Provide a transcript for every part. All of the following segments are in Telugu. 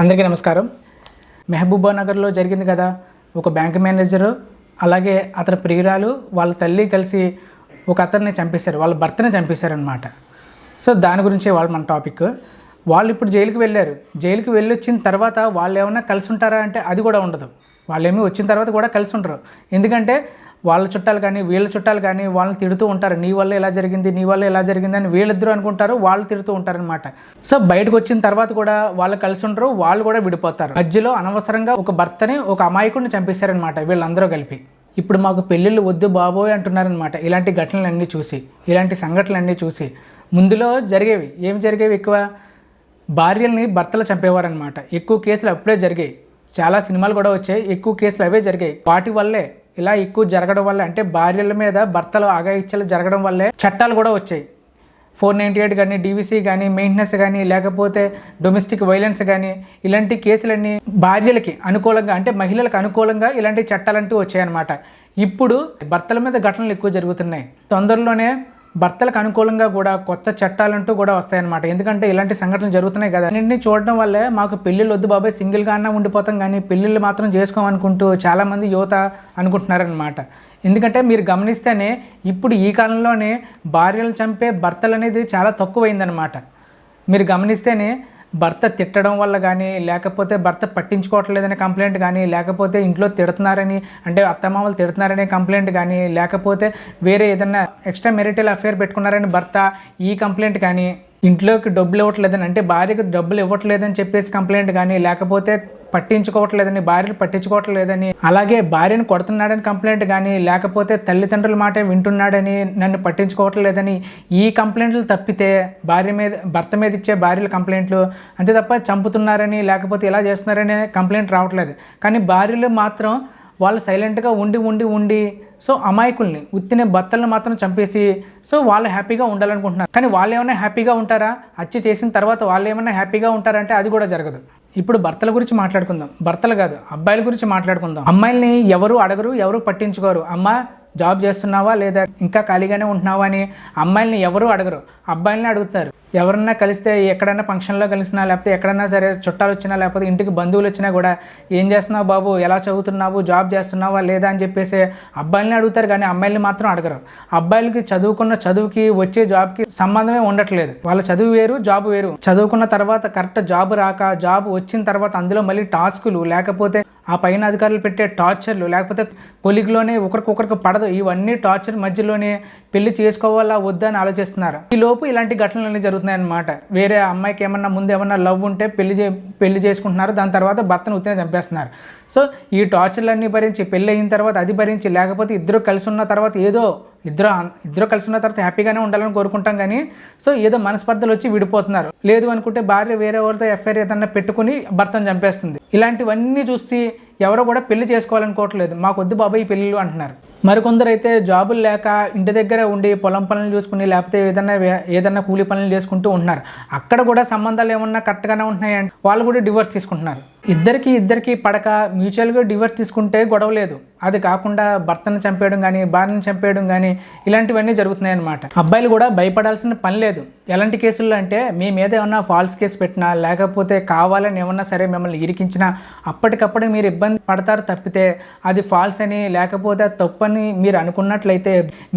అందరికీ నమస్కారం. మెహబూబా నగర్లో జరిగింది కదా ఒక బ్యాంక్ మేనేజరు అలాగే అతని ప్రియురాలు వాళ్ళ తల్లి కలిసి ఒక అతన్ని చంపేశారు వాళ్ళ భర్తని చంపేశారనమాట సో దాని గురించే వాళ్ళు మన టాపిక్. వాళ్ళు ఇప్పుడు జైలుకి వెళ్ళారు. జైలుకి వెళ్ళి వచ్చిన తర్వాత వాళ్ళు ఏమైనా కలిసి ఉంటారా అంటే అది కూడా ఉండదు. వాళ్ళేమీ వచ్చిన తర్వాత కూడా కలిసి ఉంటారు ఎందుకంటే వాళ్ళ చుట్టాలు కానీ వీళ్ళ చుట్టాలు కానీ వాళ్ళని తిడుతూ ఉంటారు. నీ వల్ల ఇలా జరిగింది నీ వల్ల ఇలా జరిగింది అని వీళ్ళిద్దరూ అనుకుంటారు వాళ్ళు తిడుతూ ఉంటారనమాట సో బయటకు వచ్చిన తర్వాత కూడా వాళ్ళు కలిసి ఉంటారు వాళ్ళు కూడా విడిపోతారు. మధ్యలో అనవసరంగా ఒక భర్తని ఒక అమాయకుడిని చంపేశారనమాట వీళ్ళందరూ కలిపి. ఇప్పుడు మాకు పెళ్ళిళ్ళు వద్దు బాబోయ్ అంటున్నారనమాట ఇలాంటి ఘటనలన్నీ చూసి ఇలాంటి సంఘటనలన్నీ చూసి. ముందులో జరిగేవి ఏం జరిగేవి ఎక్కువ? భార్యల్ని భర్తలు చంపేవారనమాట ఎక్కువ కేసులు అప్పుడే జరిగాయి. చాలా సినిమాలు కూడా వచ్చాయి ఎక్కువ కేసులు అవే జరిగాయి. వాటి వల్లే ఇలా ఎక్కువ జరగడం వల్ల అంటే భార్యల మీద భర్తలు ఆగాయిచ్చలు జరగడం వల్లే చట్టాలు కూడా వచ్చాయి. ఫోర్ నైంటీ ఎయిట్ కానీ డీవీసీ కానీ మెయింటెనెన్స్ కానీ లేకపోతే డొమెస్టిక్ వైలెన్స్ కానీ ఇలాంటి కేసులన్నీ భార్యలకి అనుకూలంగా అంటే మహిళలకు అనుకూలంగా ఇలాంటి చట్టాలంటూ వచ్చాయన్నమాట. ఇప్పుడు భర్తల మీద ఘటనలు ఎక్కువ జరుగుతున్నాయి. తొందరలోనే భర్తలకు అనుకూలంగా కూడా కొత్త చట్టాలంటూ కూడా వస్తాయన్నమాట. ఎందుకంటే ఇలాంటి సంఘటనలు జరుగుతున్నాయి కదా. అన్నింటినీ చూడడం వల్లే మాకు పెళ్ళిళ్ళు వద్దు బాబాయ్ సింగిల్గా అన్నా ఉండిపోతాం కానీ పెళ్ళిళ్ళు మాత్రం చేసుకోమనుకుంటూ చాలామంది యువత అనుకుంటున్నారనమాట ఎందుకంటే మీరు గమనిస్తేనే ఇప్పుడు ఈ కాలంలోనే భార్యలు చంపే భర్తలు అనేది చాలా తక్కువైందనమాట మీరు గమనిస్తేనే భర్త తిట్టడం వల్ల కానీ లేకపోతే భర్త పట్టించుకోవట్లేదనే కంప్లైంట్ కానీ లేకపోతే ఇంట్లో తిడుతున్నారని అంటే అత్తమామలు తిడుతున్నారనే కంప్లైంట్ కానీ లేకపోతే వేరే ఏదైనా ఎక్స్ట్రా మెరిటల్ అఫేర్ పెట్టుకున్నారని భర్త ఈ కంప్లైంట్ కానీ ఇంట్లోకి డబ్బులు ఇవ్వట్లేదని అంటే భార్యకు డబ్బులు ఇవ్వట్లేదని చెప్పేసి కంప్లైంట్ కానీ లేకపోతే పట్టించుకోవట్లేదని భార్యను పట్టించుకోవట్లేదని అలాగే భార్యను కొడుతున్నాడని కంప్లైంట్ కానీ లేకపోతే తల్లిదండ్రుల మాట వింటున్నాడని నన్ను పట్టించుకోవట్లేదని ఈ కంప్లైంట్లు తప్పితే భార్య మీద భర్త మీద ఇచ్చే భార్యల కంప్లైంట్లు అంతే తప్ప చంపుతున్నారని లేకపోతే ఇలా చేస్తున్నారని కంప్లైంట్ రావట్లేదు. కానీ భార్యలు మాత్రం వాళ్ళు సైలెంట్గా ఉండి ఉండి ఉండి సో అమాయకుల్ని ఉత్తిన భర్తలను మాత్రం చంపేసి సో వాళ్ళు హ్యాపీగా ఉండాలనుకుంటున్నారు. కానీ వాళ్ళు ఏమైనా హ్యాపీగా ఉంటారా? హత్య చేసిన తర్వాత వాళ్ళు ఏమైనా హ్యాపీగా ఉంటారంటే అది కూడా జరగదు. ఇప్పుడు భర్తల గురించి మాట్లాడుకుందాం. భర్తలు కాదు అబ్బాయిల గురించి మాట్లాడుకుందాం. అమ్మాయిల్ని ఎవరు అడగరు ఎవరు పట్టించుకోరు. అమ్మ జాబ్ చేస్తున్నావా లేదా? ఇంకా ఖాళీగానే ఉంటున్నావా అని అమ్మాయిల్ని ఎవరు అడగరు. అబ్బాయిల్ని అడుగుతారు. ఎవరన్నా కలిస్తే ఎక్కడైనా ఫంక్షన్లో కలిసినా లేకపోతే ఎక్కడైనా సరే చుట్టాలు వచ్చినా లేకపోతే ఇంటికి బంధువులు వచ్చినా కూడా ఏం చేస్తున్నావు బాబు? ఎలా చదువుతున్నావు? జాబ్ చేస్తున్నావా? లేదా? అని చెప్పేసి అబ్బాయిల్ని అడుగుతారు కానీ అమ్మాయిల్ని మాత్రం అడగరు. అబ్బాయిలకి చదువుకున్న చదువుకి వచ్చే జాబ్కి సంబంధమే ఉండట్లేదు. వాళ్ళ చదువు వేరు జాబ్ వేరు. చదువుకున్న తర్వాత కరెక్ట్ జాబ్ రాక జాబ్ వచ్చిన తర్వాత అందులో మళ్ళీ టాస్కులు లేకపోతే ఆ పైన అధికారులు పెట్టే టార్చర్లు లేకపోతే కొలిగిలోనే ఒకరికొకరికి పడదు. ఇవన్నీ టార్చర్ మధ్యలోనే పెళ్ళి చేసుకోవాలా వద్దని ఆలోచిస్తున్నారు. ఈ లోపు ఇలాంటి ఘటనలు జరుగుతాయి. అన్నమాట వేరే అమ్మాయికి ఏమన్నా ముందు ఏమన్నా లవ్ ఉంటే పెళ్ళి చే పెళ్ళి చేసుకుంటున్నారు దాని తర్వాత భర్తను ఉత్తిన చంపేస్తున్నారు. సో ఈ టార్చర్లన్నీ భరించి పెళ్ళి అయిన తర్వాత అది భరించి లేకపోతే ఇద్దరు కలిసి ఉన్న తర్వాత ఏదో ఇద్దరు ఇద్దరు కలిసి ఉన్న తర్వాత హ్యాపీగానే ఉండాలని కోరుకుంటాం కానీ సో ఏదో మనస్పర్ధలు వచ్చి విడిపోతున్నారు. లేదు అనుకుంటే భార్య వేరే వాళ్ళతో ఎఫ్ఐఆర్ ఏదన్నా పెట్టుకుని భర్తను చంపేస్తుంది. ఇలాంటివన్నీ చూసి ఎవరో కూడా పెళ్ళి చేసుకోవాలనుకోవట్లేదు మా కొద్ది బాబాయ్ పెళ్ళిళ్ళు అంటున్నారు. మరికొందరైతే జాబులు లేక ఇంటి దగ్గర ఉండి పొలం పనులు చూసుకుని లేకపోతే ఏదైనా ఏదైనా కూలి పనులు చేసుకుంటూ ఉంటున్నారు. అక్కడ కూడా సంబంధాలు ఏమన్నా కరెక్ట్గానే ఉంటున్నాయంటే వాళ్ళు కూడా డివోర్స్ తీసుకుంటున్నారు. ఇద్దరికి ఇద్దరికి పడక మ్యూచువల్గా డివర్స్ తీసుకుంటే గొడవ లేదు. అది కాకుండా భర్తను చంపేయడం కానీ భార్యను చంపేయడం కానీ ఇలాంటివన్నీ జరుగుతున్నాయి అన్నమాట అబ్బాయిలు కూడా భయపడాల్సిన పని లేదు. ఎలాంటి కేసుల్లో అంటే మీ మీద ఏమన్నా ఫాల్స్ కేసు పెట్టినా లేకపోతే కావాలని ఏమన్నా సరే మిమ్మల్ని ఇరికించినా అప్పటికప్పుడు మీరు ఇబ్బంది పడతారు తప్పితే అది ఫాల్స్ అని లేకపోతే తప్పని మీరు అనుకున్నట్లయితే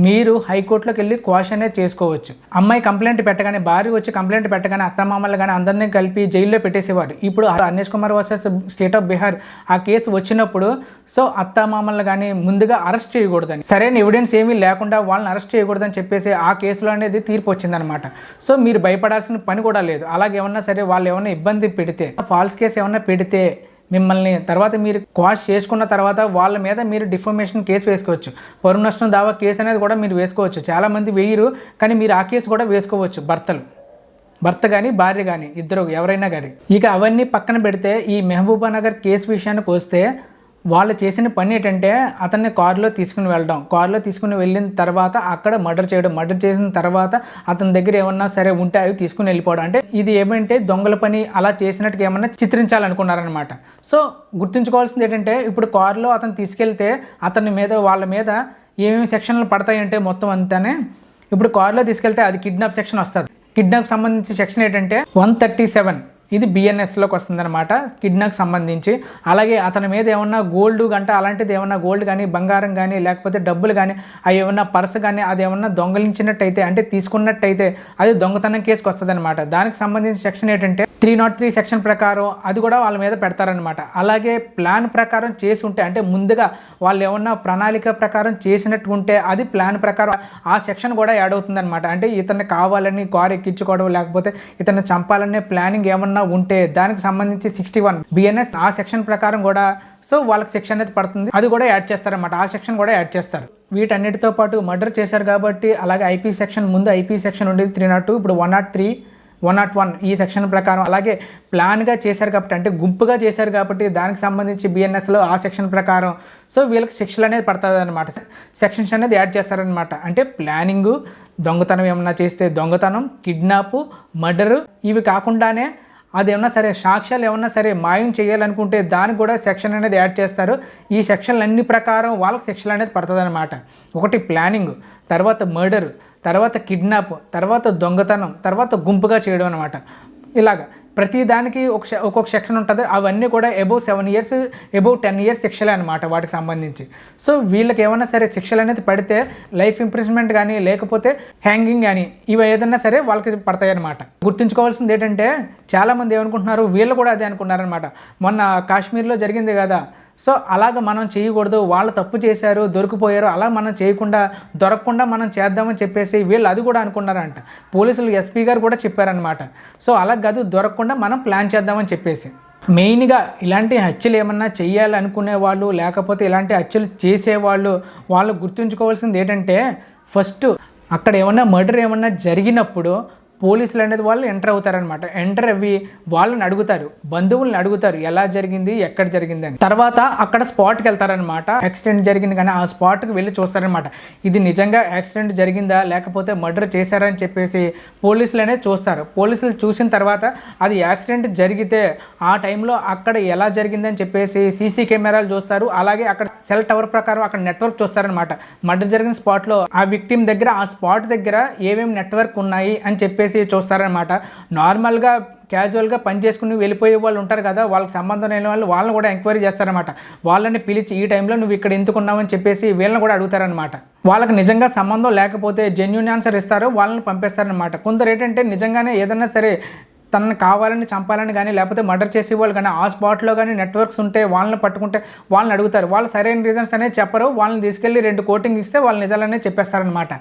మీరు హైకోర్టులోకి వెళ్ళి క్వాషనే చేసుకోవచ్చు. అమ్మాయి కంప్లైంట్ పెట్టగానే భార్య వచ్చి కంప్లైంట్ పెట్టగానే అత్తమామలు కానీ అందరినీ కలిపి జైల్లో పెట్టేసేవారు. ఇప్పుడు Arnesh Kumar versus state of Bihar ఆ కేసు వచ్చినప్పుడు సో అత్తమామలు కానీ ముందుగా అరెస్ట్ చేయకూడదని. సరైన ఎవిడెన్స్ ఏమీ లేకుండా వాళ్ళని అరెస్ట్ చేయకూడదని చెప్పేసి ఆ కేసులో అనేది తీర్పు వచ్చిందనమాట సో మీరు భయపడాల్సిన పని కూడా లేదు. అలాగే ఏమన్నా సరే వాళ్ళు ఏమన్నా ఇబ్బంది పెడితే ఫాల్స్ కేసు ఏమన్నా పెడితే మిమ్మల్ని తర్వాత మీరు క్వాష్ చేసుకున్న తర్వాత వాళ్ళ మీద మీరు డిఫర్మేషన్ కేసు వేసుకోవచ్చు. పరువు నష్టం దావా కేసు అనేది కూడా మీరు వేసుకోవచ్చు. చాలామంది వేయరు కానీ మీరు ఆ కేసు కూడా వేసుకోవచ్చు భర్తలు. భర్త కానీ భార్య కానీ ఇద్దరు ఎవరైనా కానీ ఇక అవన్నీ పక్కన పెడితే ఈ మహబూబా నగర్ కేసు విషయానికి వస్తే వాళ్ళు చేసిన పని ఏంటంటే అతన్ని కారులో తీసుకుని వెళ్ళడం. కారులో తీసుకుని వెళ్ళిన తర్వాత అక్కడ మర్డర్ చేయడం. మర్డర్ చేసిన తర్వాత అతని దగ్గర ఏమన్నా సరే ఉంటే అవి తీసుకుని వెళ్ళిపోవడం. అంటే ఇది ఏమంటే దొంగల పని అలా చేసినట్టుగా ఏమన్నా చిత్రించాలనుకున్నారనమాట సో గుర్తుంచుకోవాల్సింది ఏంటంటే ఇప్పుడు కారులో అతను తీసుకెళ్తే అతని మీద వాళ్ళ మీద ఏమేమి సెక్షన్లు పడతాయంటే మొత్తం అంతానే. ఇప్పుడు కారులో తీసుకెళ్తే అది కిడ్నాప్ సెక్షన్ వస్తుంది. కిడ్నాప్ సంబంధించిన సెక్షన్ ఏంటంటే వన్ థర్టీ సెవెన్. ఇది బిఎన్ఎస్లోకి వస్తుందన్నమాట. కిడ్నాక్ సంబంధించి. అలాగే అతని మీద ఏమన్నా గోల్డ్ గంట అలాంటిది ఏమన్నా గోల్డ్ కానీ బంగారం కానీ లేకపోతే డబ్బులు కానీ అవి ఏమన్నా పర్స్ కానీ అది ఏమన్నా దొంగలించినట్టయితే అంటే తీసుకున్నట్టయితే అది దొంగతనం కేసుకు వస్తుందన్నమాట దానికి సంబంధించిన సెక్షన్ ఏంటంటే త్రీ నాట్ త్రీ సెక్షన్ ప్రకారం అది కూడా వాళ్ళ మీద పెడతారనమాట అలాగే ప్లాన్ ప్రకారం చేసి ఉంటే అంటే ముందుగా వాళ్ళు ఏమన్నా ప్రణాళిక ప్రకారం చేసినట్టు ఉంటే అది ప్లాన్ ప్రకారం ఆ సెక్షన్ కూడా యాడ్ అవుతుందన్నమాట. అంటే ఇతన్ని కావాలని కారు ఎక్కించుకోవడం లేకపోతే ఇతన్ని చంపాలనే ప్లానింగ్ ఏమన్నా ఉంటే దానికి సంబంధించి సిక్స్టీ వన్ బిఎన్ఎస్ ఆ సెక్షన్ ప్రకారం కూడా సో వాళ్ళకి సెక్షన్ అనేది పడుతుంది. అది కూడా యాడ్ చేస్తారన్నమాట. ఆ సెక్షన్ కూడా యాడ్ చేస్తారు. వీటన్నిటితో పాటు మర్డర్ చేశారు కాబట్టి అలాగే ఐపీ సెక్షన్ ముందు ఐపీ సెక్షన్ ఉండేది త్రీ నాట్ టూ ఇప్పుడు one not three. One not one ఈ సెక్షన్ ప్రకారం. అలాగే ప్లాన్గా చేశారు కాబట్టి అంటే గుంపుగా చేశారు కాబట్టి దానికి సంబంధించి బిఎన్ఎస్లో ఆ సెక్షన్ ప్రకారం. సో వీళ్ళకి శిక్షలు అనేది పడుతుంది అనమాట సెక్షన్స్ అనేది యాడ్ చేస్తారనమాట అంటే ప్లానింగు దొంగతనం ఏమన్నా చేస్తే దొంగతనం కిడ్నాప్ మర్డరు ఇవి కాకుండానే అది ఏమన్నా సరే సాక్ష్యాలు ఏమన్నా సరే మాయం చేయాలనుకుంటే దానికి కూడా సెక్షన్ అనేది యాడ్ చేస్తారు. ఈ సెక్షన్లు అన్ని ప్రకారం వాళ్ళకి శిక్షలు అనేది పడుతుంది అనమాట ఒకటి ప్లానింగ్ తర్వాత మర్డర్ తర్వాత కిడ్నాప్ తర్వాత దొంగతనం తర్వాత గుంపుగా చేయడం అనమాట ఇలాగ. ప్రతి దానికి ఒక ఒక్కొక్క సెక్షన్ ఉంటుంది. అవన్నీ కూడా above seven years above ten years శిక్షలే అనమాట వాటికి సంబంధించి. సో వీళ్ళకి ఏమైనా సరే శిక్షలు అనేది పడితే లైఫ్ ఇంప్రెస్మెంట్ కానీ లేకపోతే హ్యాంగింగ్ కానీ ఇవి ఏదైనా సరే వాళ్ళకి పడతాయి అనమాట గుర్తుంచుకోవాల్సింది ఏంటంటే చాలామంది ఏమనుకుంటున్నారు వీళ్ళు కూడా అదే అనుకున్నారనమాట మొన్న కాశ్మీర్లో జరిగింది కదా సో అలాగ మనం చేయకూడదు. వాళ్ళు తప్పు చేశారు దొరికిపోయారు అలా మనం చేయకుండా దొరకకుండా మనం చేద్దామని చెప్పేసి వీళ్ళు అది కూడా అనుకున్నారంట. పోలీసులు ఎస్పీ గారు కూడా చెప్పారనమాట సో అలా కాదు దొరకకుండా మనం ప్లాన్ చేద్దామని చెప్పేసి. మెయిన్గా ఇలాంటి హత్యలు ఏమన్నా చేయాలనుకునే వాళ్ళు లేకపోతే ఇలాంటి హత్యలు చేసేవాళ్ళు వాళ్ళు గుర్తుంచుకోవాల్సింది ఏంటంటే ఫస్ట్ అక్కడ ఏమన్నా మర్డర్ ఏమన్నా జరిగినప్పుడు పోలీసులు అనేది వాళ్ళు ఎంటర్ అవుతారనమాట ఎంటర్ అవి వాళ్ళని అడుగుతారు. బంధువులను అడుగుతారు ఎలా జరిగింది ఎక్కడ జరిగింది అని. తర్వాత అక్కడ స్పాట్కి వెళ్తారనమాట యాక్సిడెంట్ జరిగింది కానీ ఆ స్పాట్కి వెళ్ళి చూస్తారనమాట ఇది నిజంగా యాక్సిడెంట్ జరిగిందా లేకపోతే మర్డర్ చేశారా అని చెప్పేసి పోలీసులు అనేది చూస్తారు. పోలీసులు చూసిన తర్వాత అది యాక్సిడెంట్ జరిగితే ఆ టైంలో అక్కడ ఎలా జరిగిందని చెప్పేసి సీసీ కెమెరాలు చూస్తారు. అలాగే అక్కడ సెల్ టవర్ ప్రకారం అక్కడ నెట్వర్క్ చూస్తారనమాట మర్డర్ జరిగిన స్పాట్లో ఆ విక్టిమ్ దగ్గర ఆ స్పాట్ దగ్గర ఏమేమి నెట్వర్క్ ఉన్నాయి అని చెప్పేసి చూస్తారనమాట నార్మల్గా క్యాజువల్గా పని చేసుకుని వెళ్ళిపోయే వాళ్ళు ఉంటారు కదా వాళ్ళకి సంబంధం లేని వాళ్ళు వాళ్ళని కూడా ఎంక్వైరీ చేస్తారనమాట వాళ్ళని పిలిచి ఈ టైంలో నువ్వు ఇక్కడ ఎందుకున్నావని చెప్పేసి వీళ్ళని కూడా అడుగుతారనమాట వాళ్ళకి నిజంగా సంబంధం లేకపోతే జెన్యున్ ఆన్సర్ ఇస్తారు వాళ్ళని పంపిస్తారనమాట కొందరు ఏంటంటే నిజంగానే ఏదన్నా సరే తనని కావాలని చంపాలని కానీ లేకపోతే మర్డర్ చేసే వాళ్ళు కానీ ఆ స్పాట్లో కానీ నెట్వర్క్స్ ఉంటే వాళ్ళని పట్టుకుంటే వాళ్ళని అడుగుతారు. వాళ్ళు సరైన రీజన్స్ అనేది చెప్పరు. వాళ్ళని తీసుకెళ్ళి రెండు కోటింగ్ ఇస్తే వాళ్ళు నిజాలనే చెప్పేస్తారనమాట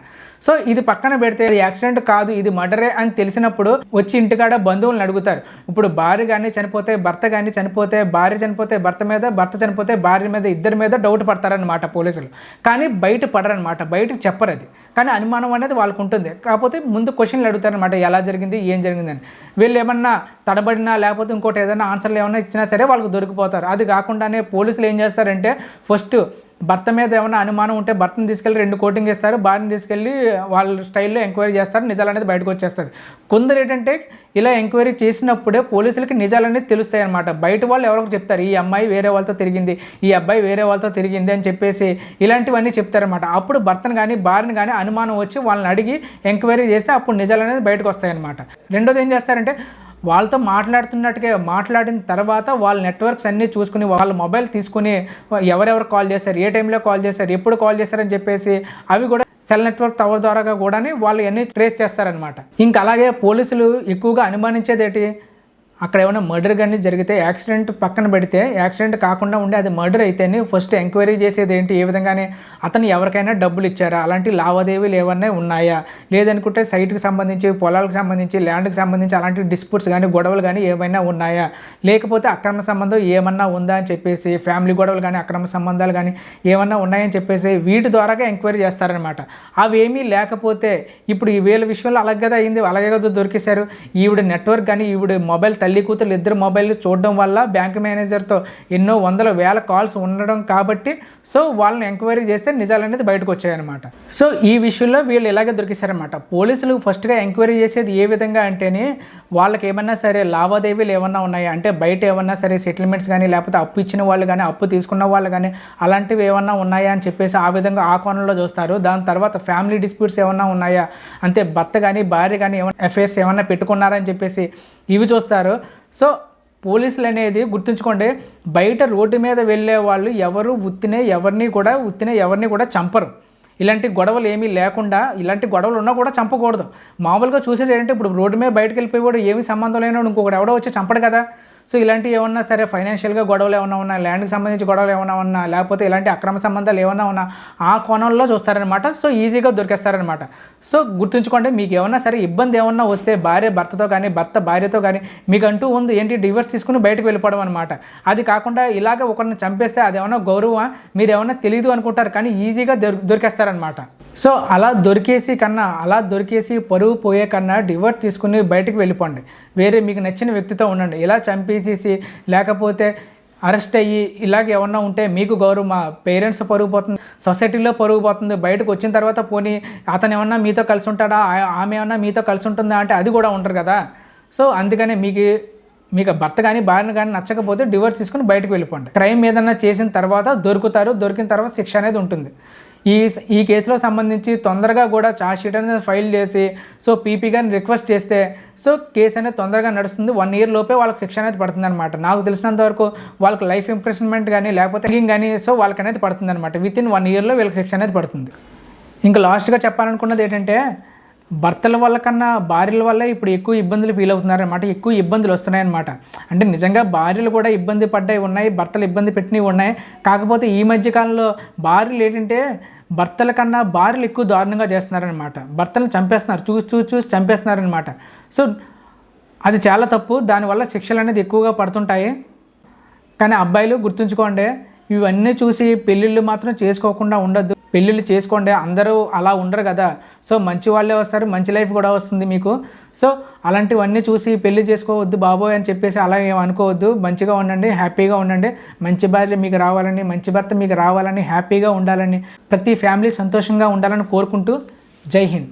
సో ఇది పక్కన పెడితే ఇది యాక్సిడెంట్ కాదు ఇది మర్డరే అని తెలిసినప్పుడు వచ్చి ఇంటికాడ బంధువులను అడుగుతారు. ఇప్పుడు భార్య కానీ చనిపోతే భర్త కానీ చనిపోతే భార్య చనిపోతే భర్త మీద భర్త చనిపోతే భార్య మీద ఇద్దరి మీద డౌట్ పడతారనమాట పోలీసులు. కానీ బయట పడరనమాట బయటకు చెప్పరు అది కానీ అనుమానం అనేది వాళ్ళకు ఉంటుంది. కాకపోతే ముందు క్వశ్చన్లు అడుగుతారనమాట ఎలా జరిగింది? ఏం జరిగిందని? వీళ్ళు ఏమన్నా తడబడినా లేకపోతే ఇంకోటి ఏదైనా ఆన్సర్లు ఏమైనా ఇచ్చినా సరే వాళ్ళకు దొరికిపోతారు. అది కాకుండానే పోలీసులు ఏం చేస్తారంటే ఫస్ట్ భర్త మీద ఏమైనా అనుమానం ఉంటే భర్తను తీసుకెళ్ళి రెండు కోటింగ్ ఇస్తారు భార్యను తీసుకెళ్ళి వాళ్ళ స్టైల్లో ఎంక్వైరీ చేస్తారు నిజాలు అనేది బయటకు వచ్చేస్తుంది. కొందరు ఏంటంటే ఇలా ఎంక్వైరీ చేసినప్పుడే పోలీసులకి నిజాలు అనేది తెలుస్తాయి అనమాట బయట వాళ్ళు ఎవరికి చెప్తారు ఈ అమ్మాయి వేరే వాళ్ళతో తిరిగింది ఈ అబ్బాయి వేరే వాళ్ళతో తిరిగింది అని చెప్పేసి ఇలాంటివన్నీ చెప్తారనమాట అప్పుడు భర్తను కానీ భార్యను కానీ అనుమానం వచ్చి వాళ్ళని అడిగి ఎంక్వైరీ చేస్తే అప్పుడు నిజాలు అనేది బయటకు వస్తాయి అనమాట రెండోది ఏం చేస్తారంటే వాళ్ళతో మాట్లాడుతున్నట్టుగా మాట్లాడిన తర్వాత వాళ్ళ నెట్వర్క్స్ అన్నీ చూసుకుని వాళ్ళ మొబైల్ తీసుకుని ఎవరెవరు కాల్ చేశారు ఏ టైంలో కాల్ చేశారు ఎప్పుడు కాల్ చేశారని చెప్పేసి అవి కూడా సెల్ నెట్వర్క్ టవర్ ద్వారా కూడా వాళ్ళు అన్నీ ట్రేస్ చేస్తారనమాట ఇంకా అలాగే పోలీసులు ఎక్కువగా అనుమానించేది ఏంటి అక్కడ ఏమైనా మర్డర్ కానీ జరిగితే యాక్సిడెంట్ పక్కన పెడితే యాక్సిడెంట్ కాకుండా ఉండే అది మర్డర్ అయితేనే ఫస్ట్ ఎంక్వైరీ చేసేది ఏంటి? ఏ విధంగానే అతను ఎవరికైనా డబ్బులు ఇచ్చారా? అలాంటి లావాదేవీలు ఏమన్నా ఉన్నాయా? లేదనుకుంటే సైట్కి సంబంధించి పొలాలకు సంబంధించి ల్యాండ్కి సంబంధించి అలాంటి డిస్ప్యూట్స్ కానీ గొడవలు కానీ ఏమైనా ఉన్నాయా? లేకపోతే అక్రమ సంబంధం ఏమన్నా ఉందా అని చెప్పేసి ఫ్యామిలీ గొడవలు కానీ అక్రమ సంబంధాలు కానీ ఏమన్నా ఉన్నాయని చెప్పేసి వీటి ద్వారాగా ఎంక్వైరీ చేస్తారనమాట అవేమీ లేకపోతే ఇప్పుడు ఈ వీళ్ళ విషయంలో అలాగే కదా అయింది అలాగే కదా దొరికేశారు. ఈవిడ నెట్వర్క్ కానీ ఈవిడ మొబైల్ తల్లి కూతురు ఇద్దరు మొబైల్ చూడడం వల్ల బ్యాంక్ మేనేజర్తో ఎన్నో వందల వేల కాల్స్ ఉండడం కాబట్టి సో వాళ్ళని ఎంక్వైరీ చేస్తే నిజాలు అనేది బయటకు వచ్చాయన్నమాట. సో ఈ విషయంలో వీళ్ళు ఇలాగే దొరికేశారనమాట పోలీసులు ఫస్ట్గా ఎంక్వైరీ చేసేది ఏ విధంగా అంటేనే వాళ్ళకి ఏమన్నా సరే లావాదేవీలు ఏమన్నా ఉన్నాయా? అంటే బయట ఏమన్నా సరే సెటిల్మెంట్స్ కానీ లేకపోతే అప్పు ఇచ్చిన వాళ్ళు కానీ అప్పు తీసుకున్న వాళ్ళు కానీ అలాంటివి ఏమన్నా ఉన్నాయా అని చెప్పేసి ఆ విధంగా ఆ కోణంలో చూస్తారు. దాని తర్వాత ఫ్యామిలీ డిస్ప్యూట్స్ ఏమన్నా ఉన్నాయా? అంతే భర్త కానీ భార్య కానీ ఏమన్నా అఫైర్స్ ఏమన్నా పెట్టుకున్నారని చెప్పేసి ఇవి చూస్తారు. సో పోలీసులు అనేది గుర్తుంచుకోండి బయట రోడ్డు మీద వెళ్ళే వాళ్ళు ఎవరు ఉత్తినే ఎవరిని కూడా ఉత్తినే ఎవరిని కూడా చంపరు. ఇలాంటి గొడవలు ఏమీ లేకుండా ఇలాంటి గొడవలు ఉన్నా కూడా చంపకూడదు. మామూలుగా చూసేది ఏంటంటే ఇప్పుడు రోడ్డు మీద బయటకు వెళ్ళిపోయి కూడా ఏమి సంబంధం లేనివాడు ఇంకొకటి ఎవడో వచ్చి చంపడు కదా. సో ఇలాంటివి ఏమన్నా సరే ఫైనాన్షియల్గా గొడవలు ఏమన్నా ఉన్నా ల్యాండ్కి సంబంధించి గొడవలు ఏమన్నా ఉన్నా లేకపోతే ఇలాంటి అక్రమ సంబంధాలు ఏమన్నా ఉన్నా ఆ కోణంలో చూస్తారనమాట సో ఈజీగా దొరికేస్తారనమాట సో గుర్తుంచుకోండి మీకు ఏమన్నా సరే ఇబ్బంది ఏమన్నా వస్తే భార్య భర్తతో కానీ భర్త భార్యతో కానీ మీకు అంటూ ఉంది ఏంటి డివర్స్ తీసుకుని బయటకు వెళ్ళిపోవడం అనమాట అది కాకుండా ఇలాగ ఒకరిని చంపేస్తే అది ఏమైనా గౌరవం మీరు ఏమన్నా తెలియదు అనుకుంటారు కానీ ఈజీగా దొరికేస్తారనమాట సో అలా దొరికేసి కన్నా అలా దొరికేసి పరువు పోయే కన్నా డివర్స్ తీసుకుని బయటకు వెళ్ళిపోండి. వేరే మీకు నచ్చిన వ్యక్తితో ఉండండి. ఇలా చంపేసేసి లేకపోతే అరెస్ట్ అయ్యి ఇలాగ ఏమన్నా ఉంటే మీకు గౌరవం మా పేరెంట్స్ పరుగుపోతుంది సొసైటీలో పరుగుపోతుంది బయటకు వచ్చిన తర్వాత పోనీ అతను ఏమన్నా మీతో కలిసి ఉంటాడా ఆ- ఆమె ఏమన్నా మీతో కలిసి ఉంటుందా అంటే అది కూడా ఉండరు కదా. సో అందుకనే మీకు మీకు భర్త కానీ భార్య కానీ నచ్చకపోతే డివోర్స్ తీసుకుని బయటకు వెళ్ళిపోండి. క్రైమ్ ఏదన్నా చేసిన తర్వాత దొరుకుతారు దొరికిన తర్వాత శిక్ష అనేది ఉంటుంది. ఈ ఈ కేసులో సంబంధించి తొందరగా కూడా ఛార్జ్ షీట్ అనేది ఫైల్ చేసి సో పీపీ గారిని రిక్వెస్ట్ చేస్తే సో కేసు అనేది తొందరగా నడుస్తుంది. వన్ ఇయర్ లోపే వాళ్ళకి శిక్ష అనేది పడుతుంది అనమాట నాకు తెలిసినంత వరకు వాళ్ళకి లైఫ్ ఇంప్రెస్మెంట్ కానీ లేకపోతే రింగ్ కానీ సో వాళ్ళకి అనేది పడుతుంది అనమాట విత్ ఇన్ వన్ ఇయర్లో వీళ్ళకి శిక్ష అనేది పడుతుంది. ఇంకా లాస్ట్గా చెప్పాలనుకున్నది ఏంటంటే భర్తల వల్ల కన్నా భార్యల వల్ల ఇప్పుడు ఎక్కువ ఇబ్బందులు ఫీల్ అవుతున్నారనమాట ఎక్కువ ఇబ్బందులు వస్తున్నాయన్నమాట. అంటే నిజంగా భార్యలు కూడా ఇబ్బంది పడ్డాయి ఉన్నాయి. భర్తలు ఇబ్బంది పెట్టినవి ఉన్నాయి. కాకపోతే ఈ మధ్య కాలంలో భార్యలు ఏంటంటే భర్తల కన్నా భార్యలు ఎక్కువ దారుణంగా చేస్తున్నారనమాట భర్తలను చంపేస్తున్నారు. చూసి చూసి చూసి చంపేస్తున్నారనమాట సో అది చాలా తప్పు. దానివల్ల శిక్షలు అనేది ఎక్కువగా పడుతుంటాయి. కానీ అబ్బాయిలు గుర్తుంచుకోండి ఇవన్నీ చూసి పెళ్ళిళ్ళు మాత్రం చేసుకోకుండా ఉండొద్దు. పెళ్ళిళ్ళు చేసుకోండి అందరూ అలా ఉండరు కదా. సో మంచి వాళ్ళే వస్తారు మంచి లైఫ్ కూడా వస్తుంది మీకు. సో అలాంటివన్నీ చూసి పెళ్ళి చేసుకోవద్దు బాబోయ్ అని చెప్పేసి అలా అనుకోవద్దు. మంచిగా ఉండండి హ్యాపీగా ఉండండి. మంచి భార్య మీకు రావాలని మంచి భర్త మీకు రావాలని హ్యాపీగా ఉండాలని ప్రతి ఫ్యామిలీ సంతోషంగా ఉండాలని కోరుకుంటూ జై హింద్.